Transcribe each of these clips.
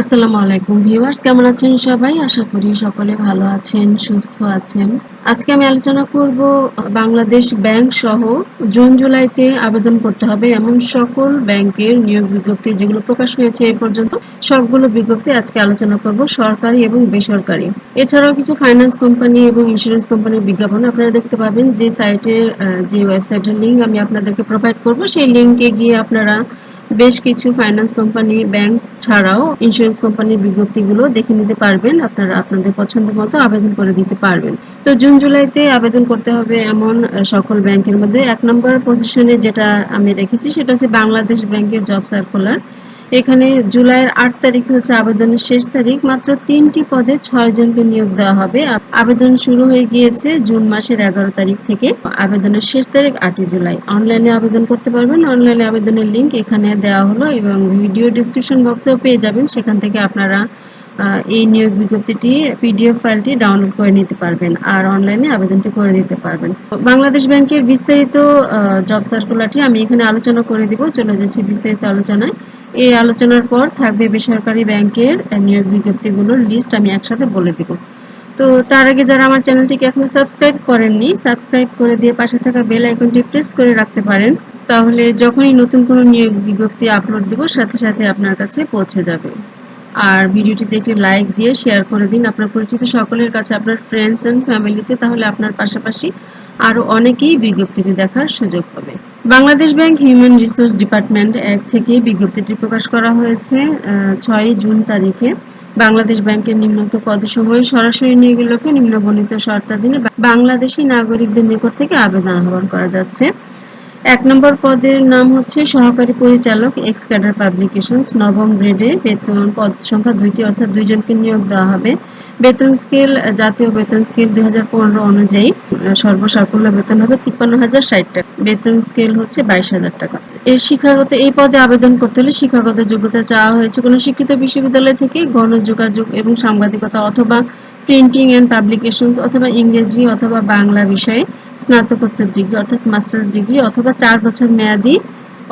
আসসালামু আলাইকুম ভিউয়ার্স, কেমন আছেন সবাই? আশা করি সকলে ভালো আছেন, সুস্থ আছেন। আজকে আমি আলোচনা করব বাংলাদেশ ব্যাংক সহ জুন জুলাইতে আবেদন করতে হবে এমন সকল ব্যাংকের নিয়োগ বিজ্ঞপ্তি যেগুলো প্রকাশ হয়েছে এই পর্যন্ত। সবগুলো বিজ্ঞপ্তি আজকে আলোচনা করব সরকারি এবং বেসরকারি। এছাড়াও কিছু ফাইন্যান্স কোম্পানি এবং ইন্স্যুরেন্স কোম্পানির বিজ্ঞাপন আপনারা দেখতে পাবেন। যে সাইটের যে ওয়েবসাইটের লিঙ্ক আমি আপনাদেরকে প্রোভাইড করব, সেই লিঙ্কে গিয়ে আপনারা বেশ কিছু ফাইন্যান্স কোম্পানি ব্যাংক ছাড়াও ইন্স্যুরেন্স কোম্পানির বিজ্ঞপ্তিগুলো দেখে নিতে পারবেন। আপনারা আপনাদের পছন্দ মতো আবেদন করে দিতে পারবেন। তো জুন জুলাইতে আবেদন করতে হবে এমন সকল ব্যাংকের মধ্যে। এক নম্বর পজিশনে যেটা আমি রেখেছি, সেটা হচ্ছে বাংলাদেশ ব্যাংকের জব সার্কুলার এখানে জুলাইয়ের আট তারিখ হচ্ছে আবেদনের শেষ তারিখ। মাত্র তিনটি পদে ছয় জনকে নিয়োগ দেওয়া হবে। আবেদন শুরু হয়ে গিয়েছে জুন মাসের এগারো তারিখ থেকে। আবেদনের শেষ তারিখ আটই জুলাই। অনলাইনে আবেদন করতে পারবেন। অনলাইনে আবেদনের লিঙ্ক এখানে দেওয়া হলো এবং ভিডিও ডিসক্রিপশন বক্সেও পেয়ে যাবেন। সেখান থেকে আপনারা এই নিয়োগ বিজ্ঞপ্তিটি পিডিএফ ফাইলটি ডাউনলোড করে নিতে পারবেন আর অনলাইনে আবেদনটি করে দিতে পারবেন। বাংলাদেশ ব্যাংকের বিস্তারিত জব সার্কুলারটি আমি এখানে আলোচনা করে দিব। চলে যাচ্ছি বিস্তারিত আলোচনায়। এই আলোচনার পর থাকবে বেসরকারি ব্যাংকের নিয়োগ বিজ্ঞপ্তিগুলোর লিস্ট আমি একসাথে বলে দিব। তো তার আগে যারা আমার চ্যানেলটিকে এখনও সাবস্ক্রাইব করেননি সাবস্ক্রাইব করে দিয়ে পাশে থাকা বেল আইকনটি প্রেস করে রাখতে পারেন। তাহলে যখনই নতুন কোনো নিয়োগ বিজ্ঞপ্তি আপলোড দিব, সাথে সাথে আপনার কাছে পৌঁছে যাবে। আর ভিডিওটিতে একটি লাইক দিয়ে শেয়ার করে দিন। আপনার পরিচিত সকলের কাছে, আপনার ফ্রেন্ডস অ্যান্ড ফ্যামিলিতে তাহলে আপনার পাশাপাশি আরও অনেকেই বিজ্ঞপ্তিটি দেখার সুযোগ পাবে। Bangladesh bank human resource department এক থেকে বিজ্ঞপ্তিটি প্রকাশ করা হয়েছে ছয়ই জুন তারিখে। বাংলাদেশ ব্যাংকের নিম্নোক্ত পদসমূহে সরাসরি নিয়োগগুলোকে নিম্নবর্ণিত শর্তাধীনে বাংলাদেশি নাগরিকদের নিকট থেকে আবেদন আহ্বান করা যাচ্ছে। এক নম্বর পদের নাম হচ্ছে সহকারী পরিচালক এক্স ক্যাডার পাবলিকেশনস নবম গ্রেডে বেতন পদ সংখ্যা দুইটি, অর্থাৎ দুইজনকে নিয়োগ দেওয়া হবে। বেতন স্কেল, জাতীয় বেতন স্কেল দু হাজার পনেরো অনুযায়ী সর্বসাকুল্য বেতন হবে তিপ্পান্ন হাজার ষাট টাকা। বেতন স্কেল হচ্ছে বাইশ হাজার টাকা। এই শিক্ষাগত, এই পদে আবেদন করতে হলে শিক্ষাগত যোগ্যতা চাওয়া হয়েছে কোনো শিক্ষিত বিশ্ববিদ্যালয় থেকে গণযোগাযোগ এবং সাংবাদিকতা অথবা প্রিন্টিং অ্যান্ড পাবলিকেশনস অথবা ইংরেজি অথবা বাংলা বিষয়ে স্নাতকোত্তর ডিগ্রি অর্থাৎ মাস্টার্স ডিগ্রি অথবা চার বছর মেয়াদি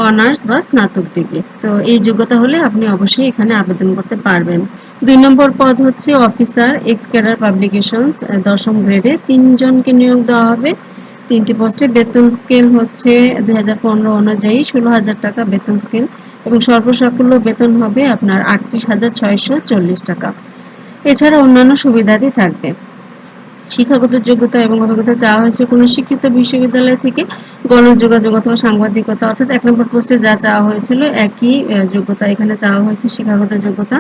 অনার্স বা স্নাতক ডিগ্রি তো এই যোগ্যতা হলে আপনি অবশ্যই এখানে আবেদন করতে পারবেন। দুই নম্বর পদ হচ্ছে অফিসার এক্স ক্যাডার পাবলিকেশনস দশম গ্রেডে তিনজনকে নিয়োগ দেওয়া হবে। তিনটি পোস্টে বেতন স্কেল হচ্ছে দু হাজার পনেরো অনুযায়ী ষোলো হাজার টাকা বেতন স্কেল এবং সর্বসাকুল্য বেতন হবে আপনার আটত্রিশ হাজার ছয়শো চল্লিশ টাকা। এছাড়া অন্যান্য সুবিধাদি থাকবে। শিক্ষাগত যোগ্যতা এবং অভিজ্ঞতা চাওয়া হয়েছে কোনো শিক্ষিত বিশ্ববিদ্যালয় থেকে গণযোগাযোগ অথবা সাংবাদিকতা, অর্থাৎ এক নম্বর পোস্টে যা চাওয়া হয়েছিল একই যোগ্যতা। এখানে চাওয়া হয়েছে শিক্ষাগত যোগ্যতা।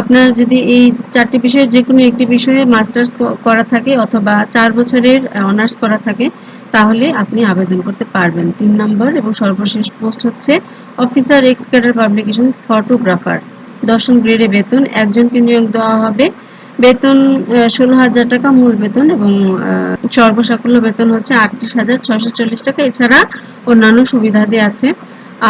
আপনার যদি এই চারটি বিষয়ে যে কোনো একটি বিষয়ে মাস্টার্স করা থাকে অথবা চার বছরের অনার্স করা থাকে, তাহলে আপনি আবেদন করতে পারবেন। তিন নম্বর এবং সর্বশেষ পোস্ট হচ্ছে, officer ex cadre publication photographer. দশম গ্রেডে বেতন, একজনকে নিয়োগ দেওয়া হবে। বেতন ষোলো হাজার টাকা মূল বেতন এবং সর্বসাকুল্য বেতন হচ্ছে আটত্রিশ হাজার ছশো চল্লিশ টাকা। এছাড়া অন্যান্য সুবিধাদি আছে।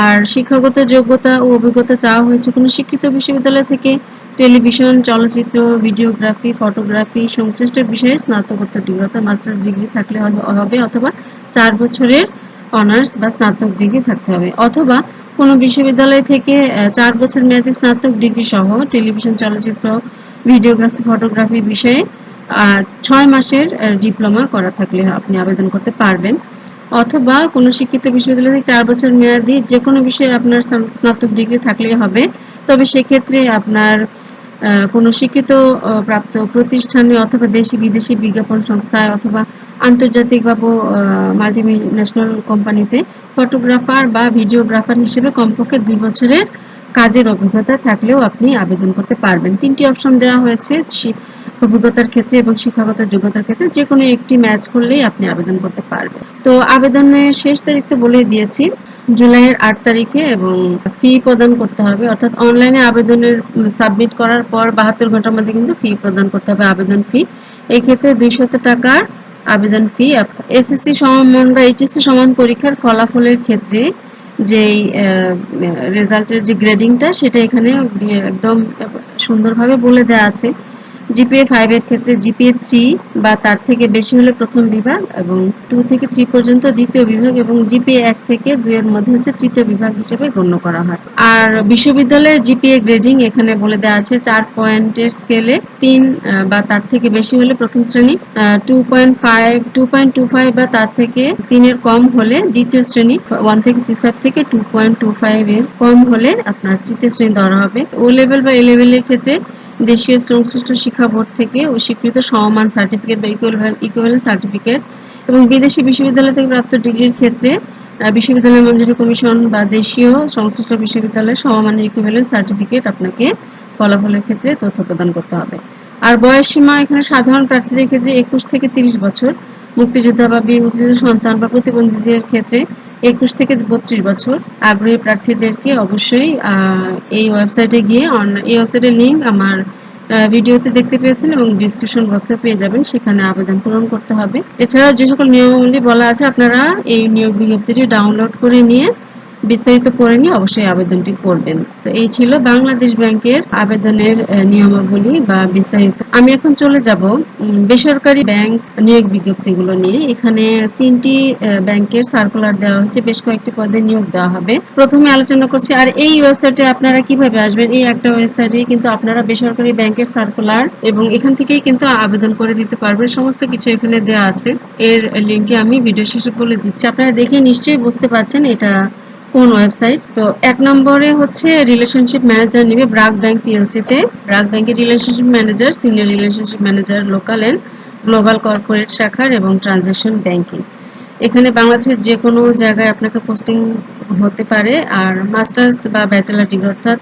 আর শিক্ষাগত যোগ্যতা ও অভিজ্ঞতা চাওয়া হয়েছে কোনো শিক্ষিত বিশ্ববিদ্যালয় থেকে? টেলিভিশন, চলচ্চিত্র, ভিডিওগ্রাফি, ফটোগ্রাফি, সংশ্লিষ্ট বিষয়ে স্নাতকোত্তর ডিগ্রি অর্থাৎ মাস্টার্স ডিগ্রি থাকলে হবে অথবা চার বছরের অনার্স বা স্নাতক ডিগ্রি থাকতে হবে। অথবা কোনো বিশ্ববিদ্যালয় থেকে চার বছর মেয়াদী স্নাতক ডিগ্রি সহ টেলিভিশন চলচ্চিত্র, ভিডিওগ্রাফি, ফটোগ্রাফি বিষয়ে ছয় মাসের ডিপ্লোমা করা থাকলে আপনি আবেদন করতে পারবেন। অথবা কোনো শিক্ষিত বিশ্ববিদ্যালয় থেকে চার বছর মেয়াদি যে কোনো বিষয়ে আপনার স্নাতক ডিগ্রি থাকলেই হবে। তবে সেক্ষেত্রে আপনার কোনো শিক্ষিত প্রাপ্ত প্রতিষ্ঠানে অথবা দেশি বিদেশি বিজ্ঞাপন সংস্থায় অথবা আন্তর্জাতিক বা মাল্টি ন্যাশনাল কোম্পানিতে ফটোগ্রাফার বা ভিডিওগ্রাফার হিসেবে কমপক্ষে দুই বছরের কাজের অভিজ্ঞতা থাকলেও আপনি আবেদন করতে পারবেন। তিনটি অপশন দেওয়া হয়েছে অভিজ্ঞতার ক্ষেত্রে এবং শিক্ষাগত যোগ্যতার ক্ষেত্রে যে কোনো একটি ম্যাচ করলেই আপনি আবেদন করতে পারবেন। তো আবেদনের শেষ তারিখ তো বলে দিয়েছি, জুলাইয়ের আট তারিখে এবং ফি প্রদান করতে হবে। অর্থাৎ অনলাইনে আবেদনের সাবমিট করার পর বাহাত্তর ঘণ্টার মধ্যে কিন্তু ফি প্রদান করতে হবে, আবেদন ফি এই ক্ষেত্রে দুইশত টাকার আবেদন ফি এসএসসি সমান বা এইচএসসি সমান পরীক্ষার ফলাফলের ক্ষেত্রে যেই রেজাল্টের যে গ্রেডিংটা সেটা এখানে একদম সুন্দরভাবে বলে দেওয়া আছে। জিপিএ ফাইভের ক্ষেত্রে জিপিএ থ্রি বা তার থেকে বেশি হলে প্রথম বিভাগ এবং টু থেকে থ্রি পর্যন্ত দ্বিতীয় বিভাগ এবং জিপিএ এক থেকে দুইয়ের মধ্যে হচ্ছে তৃতীয় বিভাগ হিসেবে গণ্য করা হয়। আর বিশ্ববিদ্যালয়ের জিপিএ গ্রেডিং এখানে বলে দেওয়া আছে চার পয়েন্টের স্কেলে তিন বা তার থেকে বেশি হলে প্রথম শ্রেণি two point five two point two five বা তার থেকে তিনের কম হলে দ্বিতীয় শ্রেণি ওয়ান থেকে সিক্স ফাইভ থেকে টু পয়েন্ট টু ফাইভ এর কম হলে আপনার তৃতীয় শ্রেণি ধরা হবে। ও লেভেল বা এ লেভেলের ক্ষেত্রে দেশীয় সংশ্লিষ্ট শিক্ষা বোর্ড থেকে স্বীকৃত সমমান সার্টিফিকেট বা ইকুইভ্যালেন্ট সার্টিফিকেট এবং বিদেশি বিশ্ববিদ্যালয় থেকে প্রাপ্ত ডিগ্রির ক্ষেত্রে বিশ্ববিদ্যালয় মঞ্জুরি কমিশন বা দেশীয় সংশ্লিষ্ট বিশ্ববিদ্যালয়ের সমমানের ইকুইভ্যালেন্ট সার্টিফিকেট আপনাকে ফলাফলের ক্ষেত্রে তথ্য প্রদান করতে হবে। আর বয়স সীমা এখানে সাধারণ প্রার্থীদের ক্ষেত্রে একুশ থেকে তিরিশ বছর, মুক্তিযোদ্ধা বা বীর মুক্তিযোদ্ধা সন্তান বা প্রতিবন্ধীদের ক্ষেত্রে একুশ থেকে বত্রিশ বছর। আগ্রহী প্রার্থীদেরকে অবশ্যই এই ওয়েবসাইটে গিয়ে এই ওয়েবসাইটের লিঙ্ক আমার ভিডিওতে দেখতে পেয়েছেন এবং ডিসক্রিপশন বক্সে পেয়ে যাবেন। সেখানে আবেদন পূরণ করতে হবে। এছাড়াও যে সকল নিয়মাবলী বলা আছে, আপনারা এই নিয়োগ বিজ্ঞপ্তিটি ডাউনলোড করে নিয়ে বিস্তারিত করে নিয়ে অবশ্যই আবেদনটি করবেন। তো এই ছিল বাংলাদেশ ব্যাংকের আবেদনের নিয়মাবলী বা বিস্তারিত। আমি এখন চলে যাব বেসরকারি ব্যাংক নিয়োগ বিজ্ঞপ্তিগুলো নিয়ে। এখানে তিনটি ব্যাংকের সার্কুলার দেওয়া হয়েছে, বেশ কয়েকটি পদে নিয়োগ দেওয়া হবে। প্রথমে আলোচনা করছি, আর এই ওয়েবসাইটে আপনারা কীভাবে আসবেন? এই একটা ওয়েবসাইটে কিন্তু আপনারা বেসরকারি ব্যাংকের সার্কুলার এবং এখান থেকেই কিন্তু আবেদন করে দিতে পারবেন। সমস্ত কিছু এখানে দেওয়া আছে। এর লিঙ্কে আমি ভিডিও শেষে বলে দিচ্ছি। আপনারা দেখে নিশ্চয়ই বুঝতে পারছেন এটা কোন ওয়েবসাইট? তো এক নম্বরে হচ্ছে রিলেশনশিপ ম্যানেজার নিবে ব্রাক ব্যাংক পিএলসি তে। ব্রাক ব্যাংকের relationship manager senior relationship manager local and global corporate শাখার এবং ট্রানজ্যাকশন ব্যাংকিং এখানে বাংলাদেশের যে কোনো জায়গায় আপনাকে পোস্টিং হতে পারে। আর মাস্টার্স বা ব্যাচেলার ডিগ্রি অর্থাৎ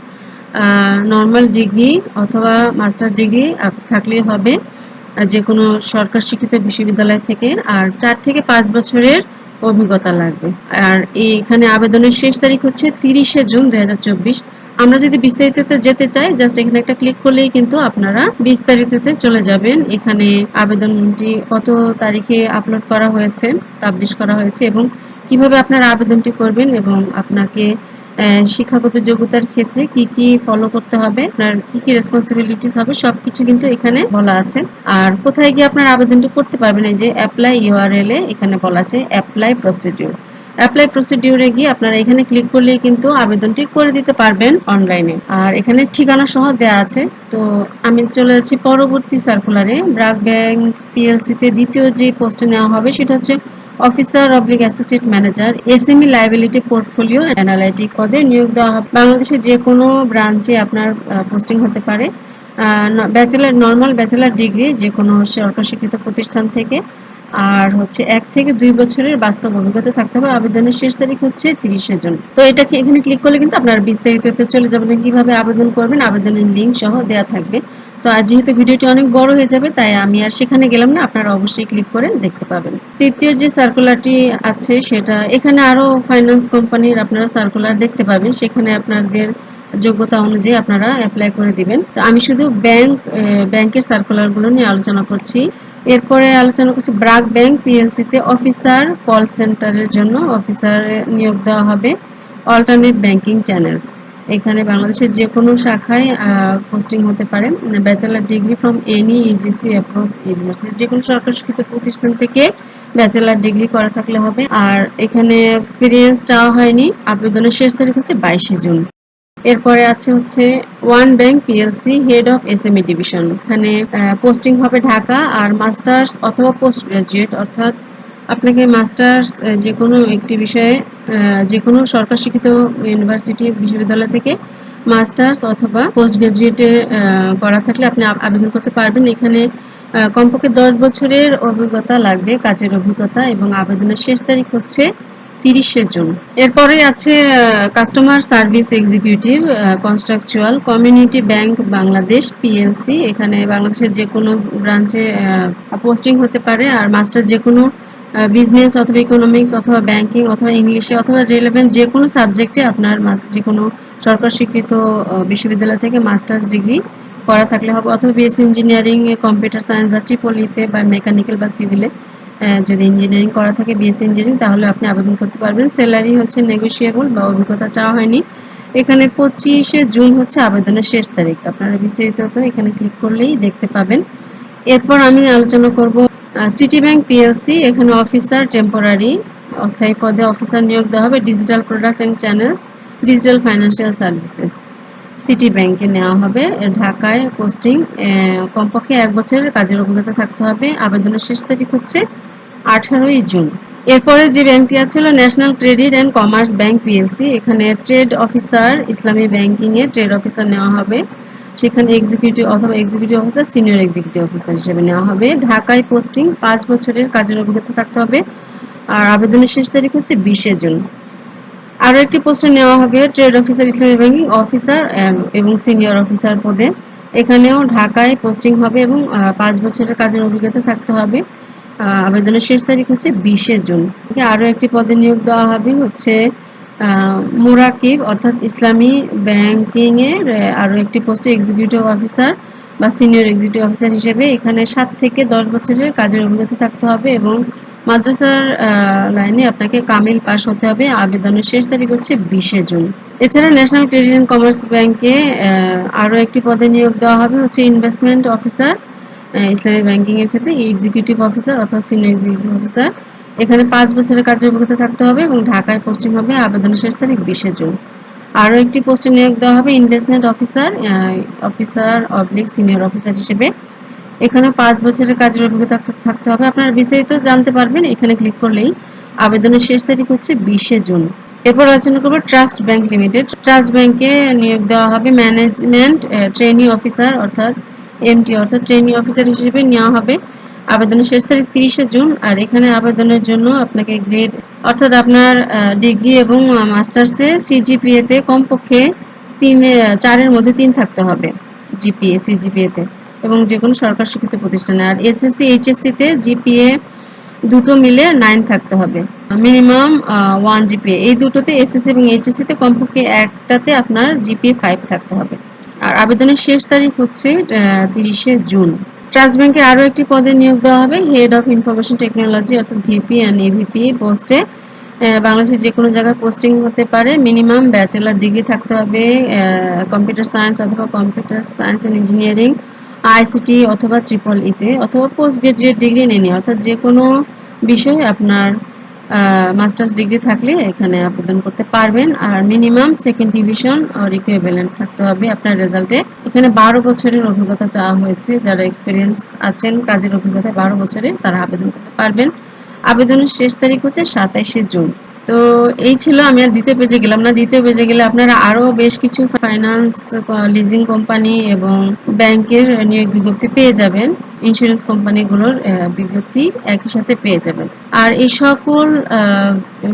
নর্মাল ডিগ্রি অথবা মাস্টার্স ডিগ্রি থাকলেই হবে। যে কোনো সরকার স্বীকৃত বিশ্ববিদ্যালয় থেকে। আর চার থেকে পাঁচ বছরের অভিজ্ঞতা লাগবে। আর এখানে আবেদনের শেষ তারিখ হচ্ছে তিরিশে জুন দুই হাজার চব্বিশ। আমরা যদি বিস্তারিততে যেতে চাই জাস্ট এখানে একটা ক্লিক করলেই কিন্তু আপনারা বিস্তারিততে চলে যাবেন। এখানে আবেদনটি কত তারিখে আপলোড করা হয়েছে পাবলিশ করা হয়েছে এবং কীভাবে আপনারা আবেদনটি করবেন এবং আপনাকে শিক্ষাগত যোগ্যতার ক্ষেত্রে কি কি ফলো করতে হবে, আপনার কি কি রেসপন্সিবিলিটিস হবে, সবকিছু কিন্তু এখানে বলা আছে। আর কোথায় গিয়ে আপনার আবেদনটি করতে পারবেন, এই যে অ্যাপ্লাই ইউআরএল এ এখানে বলা আছে অ্যাপ্লাই প্রসিডিউর অ্যাপ্লাই প্রসিডিউরে গিয়ে আপনারা এখানে ক্লিক করলে কিন্তু আবেদনটি করে দিতে পারবেন অনলাইনে আর এখানে ঠিকানা সহ দেওয়া আছে। তো আমি চলে যাচ্ছি পরবর্তী সার্কুলারে ব্রাক ব্যাংক পিএলসিতে দ্বিতীয় যে পোস্টে নেওয়া হবে, সেটা হচ্ছে officer oblique associate manager SME liability portfolio analytics পদে নিয়োগ দেওয়া হবে। বাংলাদেশের যে কোনো ব্রাঞ্চে আপনার পোস্টিং হতে পারে। ব্যাচেলার নর্মাল ব্যাচেলার ডিগ্রি যে কোনো সরকার স্বীকৃত প্রতিষ্ঠান থেকে। আর হচ্ছে এক থেকে দুই বছরের বাস্তব অভিজ্ঞতা থাকতে হবে। আবেদনের শেষ তারিখ হচ্ছে তিরিশে জুন। তো এটাকে এখানে ক্লিক করলে কিন্তু আপনার বিস্তারিত চলে যাবেন কীভাবে আবেদন করবেন, আবেদনের লিঙ্ক সহ দেওয়া থাকবে। তো আর যেহেতু ভিডিওটি অনেক বড় হয়ে যাবে, তাই আমি আর সেখানে গেলাম না। আপনারা অবশ্যই ক্লিক করে দেখতে পাবেন। তৃতীয় যে সার্কুলারটি আছে, সেটা এখানে আরও ফাইন্যান্স কোম্পানির আপনারা সার্কুলার দেখতে পাবেন। সেখানে আপনাদের যোগ্যতা অনুযায়ী আপনারা অ্যাপ্লাই করে দিবেন। তো আমি শুধু ব্যাংক ব্যাংকের সার্কুলারগুলো নিয়ে আলোচনা করছি। এরপরে আলোচনা করছি ব্রাক ব্যাংক পিএলসি তে অফিসার কল সেন্টারের জন্য অফিসার নিয়োগ দেওয়া হবে। অল্টারনেট ব্যাংকিং চ্যানেলস এখানে বাংলাদেশের যে কোনো শাখায় পোস্টিং হতে পারে। Bachelor degree from any UGC approve university যে কোনো সরকার শিক্ষিত প্রতিষ্ঠান থেকে ব্যাচেলার ডিগ্রি করা থাকলে হবে। আর এখানে এক্সপিরিয়েন্স চাওয়া হয়নি। আবেদনের শেষ তারিখ হচ্ছে বাইশে জুন। এরপরে আছে হচ্ছে One Bank PLC head of SME division এখানে পোস্টিং হবে ঢাকা আর মাস্টার্স অথবা পোস্ট গ্রাজুয়েট অর্থাৎ আপনাকে মাস্টার্স যে কোনো একটি বিষয়ে যে কোনো সরকার শিক্ষিত ইউনিভার্সিটি বিশ্ববিদ্যালয় থেকে মাস্টার্স অথবা পোস্ট গ্রাজুয়েটে করা থাকলে আপনি আবেদন করতে পারবেন। এখানে কমপক্ষে দশ বছরের অভিজ্ঞতা লাগবে, কাজের অভিজ্ঞতা এবং আবেদনের শেষ তারিখ হচ্ছে তিরিশে জুন। এরপরে আছে customer service executive contractual Community Bank Bangladesh PLC. এখানে বাংলাদেশের যে কোনো ব্রাঞ্চে পোস্টিং হতে পারে আর মাস্টার যে কোনো বিজনেস অথবা ইকোনমিক্স অথবা ব্যাংকিং অথবা ইংলিশে অথবা রিলেভেন্ট যে কোনো সাবজেক্টে আপনার যে কোনো সরকার স্বীকৃত বিশ্ববিদ্যালয় থেকে মাস্টার্স ডিগ্রি করা থাকলে হবে অথবা বিএসসি ইঞ্জিনিয়ারিং কম্পিউটার সায়েন্স বা ট্রিপলিতে বা মেকানিক্যাল বা সিভিলে যদি ইঞ্জিনিয়ারিং করা থাকে বিএসসি ইঞ্জিনিয়ারিং তাহলে আপনি আবেদন করতে পারবেন। স্যালারি হচ্ছে নেগোসিয়েবল বা অভিজ্ঞতা চাওয়া হয়নি। এখানে পঁচিশে জুন হচ্ছে আবেদনের শেষ তারিখ। আপনারা বিস্তারিত তো এখানে ক্লিক করলেই দেখতে পাবেন। এরপর আমি আলোচনা করব সিটি ব্যাংক পিএলসি এখানে অফিসার টেম্পোরারি অস্থায়ী পদে অফিসার নিয়োগ দেওয়া হবে digital product and channels digital financial services City ব্যাংকে নেওয়া হবে, ঢাকায় পোস্টিং কমপক্ষে এক বছরের কাজের অভিজ্ঞতা থাকতে হবে, আবেদনের শেষ তারিখ হচ্ছে আঠারোই জুন। এরপরে যে ব্যাংকটি আছে National Credit and Commerce Bank PLC এখানে ট্রেড অফিসার ইসলামী ব্যাংকিংয়ে ট্রেড অফিসার নেওয়া হবে। সেখানে এক্সিকিউটিভ অথবা executive officer senior executive officer হিসেবে নেওয়া হবে। ঢাকায় পোস্টিং পাঁচ বছরের কাজের অভিজ্ঞতা থাকতে হবে। আর আবেদনের শেষ তারিখ হচ্ছে বিশে জুন। আরও একটি পোস্টে নেওয়া হবে ট্রেড অফিসার ইসলামী ব্যাংকিং অফিসার এবং সিনিয়র অফিসার পদে। এখানেও ঢাকায় পোস্টিং হবে এবং পাঁচ বছরের কাজের অভিজ্ঞতা থাকতে হবে। আবেদনের শেষ তারিখ হচ্ছে বিশে জুন। আরও একটি পদে নিয়োগ দেওয়া হবে হচ্ছে মুরাকিব অর্থাৎ ইসলামী ব্যাংকিংয়ের আরও একটি পোস্টে এক্সিকিউটিভ অফিসার বা সিনিয়র এক্সিকিউটিভ অফিসার হিসেবে এখানে সাত থেকে দশ বছরের কাজের অভিজ্ঞতা থাকতে হবে এবং মাদ্রাসার লাইনে আপনাকে কামিল পাস হতে হবে। আবেদনের শেষ তারিখ হচ্ছে বিশে জুন। এছাড়া ন্যাশনাল ক্রেডিট অ্যান্ড কমার্স ব্যাংকে আরও একটি পদে নিয়োগ দেওয়া হবে হচ্ছে ইনভেস্টমেন্ট অফিসার ইসলামী ব্যাংকিংয়ের ক্ষেত্রে এক্সিকিউটিভ অফিসার অথবা সিনিয়র এক্সিকিউটিভ অফিসার এখানে পাঁচ বছরের কাজের অভিজ্ঞতা থাকতে হবে এবং ঢাকায় পোস্টিং হবে আবেদনের শেষ তারিখ বিশে জুন। আরও একটি পোস্টে নিয়োগ দেওয়া হবে investment officer officer oblique senior officer হিসেবে। এখানে পাঁচ বছরের কাজের অভিজ্ঞতা থাকতে হবে। আপনারা বিস্তারিত জানতে পারবেন, এখানে ক্লিক করলেই আবেদনের শেষ তারিখ হচ্ছে বিশে জুন। এরপর আলোচনা করব ট্রাস্ট ব্যাংক লিমিটেড ট্রাস্ট ব্যাংকে নিয়োগ দেওয়া হবে ম্যানেজমেন্ট ট্রেনিং অফিসার অর্থাৎ এমটি অর্থাৎ ট্রেনিং অফিসার হিসেবে নেওয়া হবে। আবেদনের শেষ তারিখ তিরিশে জুন, আর এখানে আবেদনের জন্য আপনাকে গ্রেড অর্থাৎ আপনার ডিগ্রি এবং মাস্টার্সে সিজিপিএতে কমপক্ষে তিন চারের মধ্যে তিন থাকতে হবে জিপিএ সিজিপিএতে এবং যে কোনো সরকার স্বীকৃত প্রতিষ্ঠানে। আর এসএসসি এইচএসসিতে জিপিএ দুটো মিলে নাইন থাকতে হবে। মিনিমাম ওয়ান জিপিএ এই দুটোতে এসএসসি এবং এইচএসসিতে কমপক্ষে একটাতে আপনার জিপিএ ফাইভ থাকতে হবে। আর আবেদনের শেষ তারিখ হচ্ছে তিরিশে জুন। ট্রাস্ট ব্যাংকে আরও একটি পদে নিয়োগ দেওয়া হবে। হেড অফ ইনফরমেশন টেকনোলজি অর্থাৎ ভিপি অ্যান্ড এভিপি পোস্টে বাংলাদেশের যে কোনো জায়গায় পোস্টিং হতে পারে। মিনিমাম ব্যাচেলার ডিগ্রি থাকতে হবে। কম্পিউটার সায়েন্স অথবা computer science and engineering ICT অথবা ট্রিপল ইতে অথবা পোস্ট গ্রাজুয়েট ডিগ্রি নিয়ে অর্থাৎ যে কোনো বিষয়ে আপনার মাস্টার্স ডিগ্রি থাকলে এখানে আবেদন করতে পারবেন। আর মিনিমাম সেকেন্ড ডিভিশন আর ইকুইভ্যালেন্ট থাকতে হবে। আপনার রেজাল্টে এখানে বারো বছরের অভিজ্ঞতা চাওয়া হয়েছে, যারা এক্সপিরিয়েন্স আছেন কাজের অভিজ্ঞতা বারো বছরের তারা আবেদন করতে পারবেন। আবেদনের শেষ তারিখ হচ্ছে সাতাইশে জুন। তো এই ছিল, আমি আর দ্বিতীয় পেজে গেলাম না। দ্বিতীয় পেজে গেলে আপনারা আরও বেশ কিছু ফাইন্যান্স লিজিং কোম্পানি এবং ব্যাংকের নিয়োগ বিজ্ঞপ্তি পেয়ে যাবেন। ইন্স্যুরেন্স কোম্পানিগুলোর বিজ্ঞপ্তি একই সাথে পেয়ে যাবেন। আর এই সকল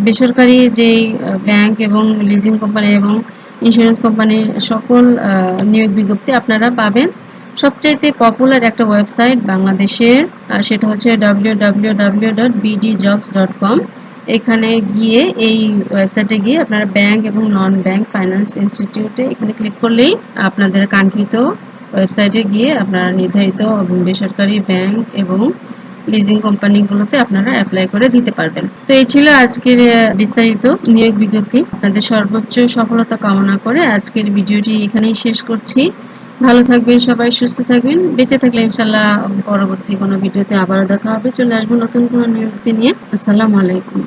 বেসরকারি যেই ব্যাংক এবং লিজিং কোম্পানি এবং ইন্স্যুরেন্স কোম্পানির সকল নিয়োগ বিজ্ঞপ্তি আপনারা পাবেন। সবচাইতে পপুলার একটা ওয়েবসাইট বাংলাদেশের সেটা হচ্ছে কম এখানে গিয়ে এই ওয়েবসাইটে গিয়ে আপনারা ব্যাংক এবং নন ব্যাংক ফাইন্যান্স ইনস্টিটিউটে এখানে ক্লিক করলেই আপনাদের কাঙ্ক্ষিত ওয়েবসাইটে গিয়ে আপনারা নির্ধারিত বেসরকারি ব্যাংক এবং লিজিং কোম্পানিগুলোতে আপনারা অ্যাপ্লাই করে দিতে পারবেন। তো এই ছিল আজকের বিস্তারিত নিয়োগ বিজ্ঞপ্তি। আপনাদের সর্বোচ্চ সফলতা কামনা করে আজকের ভিডিওটি এখানেই শেষ করছি। ভালো থাকবেন সবাই, সুস্থ থাকবেন। বেঁচে থাকলে ইনশাল্লাহ পরবর্তী কোনো ভিডিওতে আবারও দেখা হবে। চলে আসব নতুন কোনো নিয়োগ নিয়ে। আসসালামু আলাইকুম।